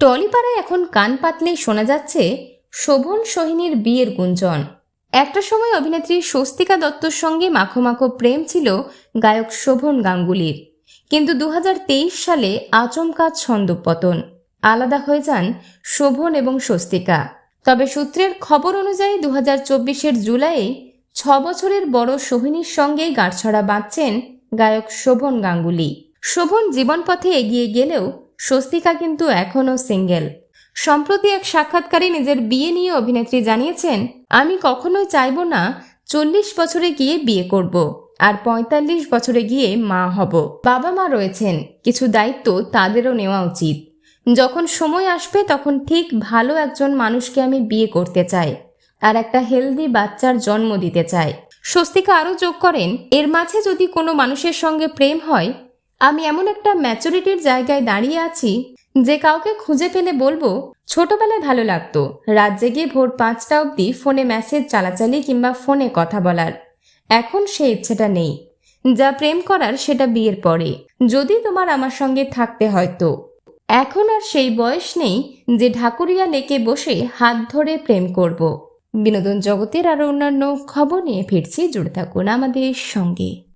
টলিপাড়ায় এখন কান পাতলেই শোনা যাচ্ছে শোভন সোহিনীর বিয়ের গুঞ্জন। একটা সময় অভিনেত্রী স্বস্তিকা দত্তর সঙ্গে মাখো মাখো প্রেম ছিল গায়ক শোভন গাঙ্গুলির। কিন্তু দু হাজার তেইশ সালে আচমকা ছন্দপতন আলাদা হয়ে যান শোভন এবং স্বস্তিকা। তবে সূত্রের খবর অনুযায়ী দু হাজার চব্বিশের জুলাইয়ে ছ বছরের বড় সোহিনীর সঙ্গেই গাঁটছড়া বাঁধছেন গায়ক শোভন গাঙ্গুলি। শোভন জীবনপথে এগিয়ে গেলেও স্বস্তিকা কিন্তু এখনও সিঙ্গেল। সম্প্রতি এক সাক্ষাৎকারে নিজের বিয়ে নিয়ে অভিনেত্রী জানিয়েছেন, আমি কখনোই চাইব না চল্লিশ বছরে গিয়ে বিয়ে করব আর পঁয়তাল্লিশ বছরে গিয়ে মা হব। বাবা মা রয়েছেন, কিছু দায়িত্ব তাদেরও নেওয়া উচিত। যখন সময় আসবে তখন ঠিক ভালো একজন মানুষকে আমি বিয়ে করতে চাই আর একটা হেলদি বাচ্চার জন্ম দিতে চাই। স্বস্তিকা আরও যোগ করেন, এর মাঝে যদি কোনো মানুষের সঙ্গে প্রেম হয় আমি এমন একটা ম্যাচুরিটির জায়গায় দাঁড়িয়ে আছি যে কাউকে খুঁজে পেলে বলব, ছোটবেলায় ভালো লাগতো। রাত জেগে ভোর পাঁচটা অবধি ফোনে মেসেজ চালাচালি কিংবা ফোনে কথা বলার। এখন সেই ইচ্ছেটা নেই। যা প্রেম করার সেটা বিয়ের পরে। যদি তোমার আমার সঙ্গে থাকতে হয়তো। এখন আর সেই বয়স নেই যে ঢাকুরিয়া লেকে বসে হাত ধরে প্রেম করব। বিনোদন জগতের আরও অন্যান্য খবর নিয়ে ফিরছি। জুড়ে থাকুন আমাদের সঙ্গে।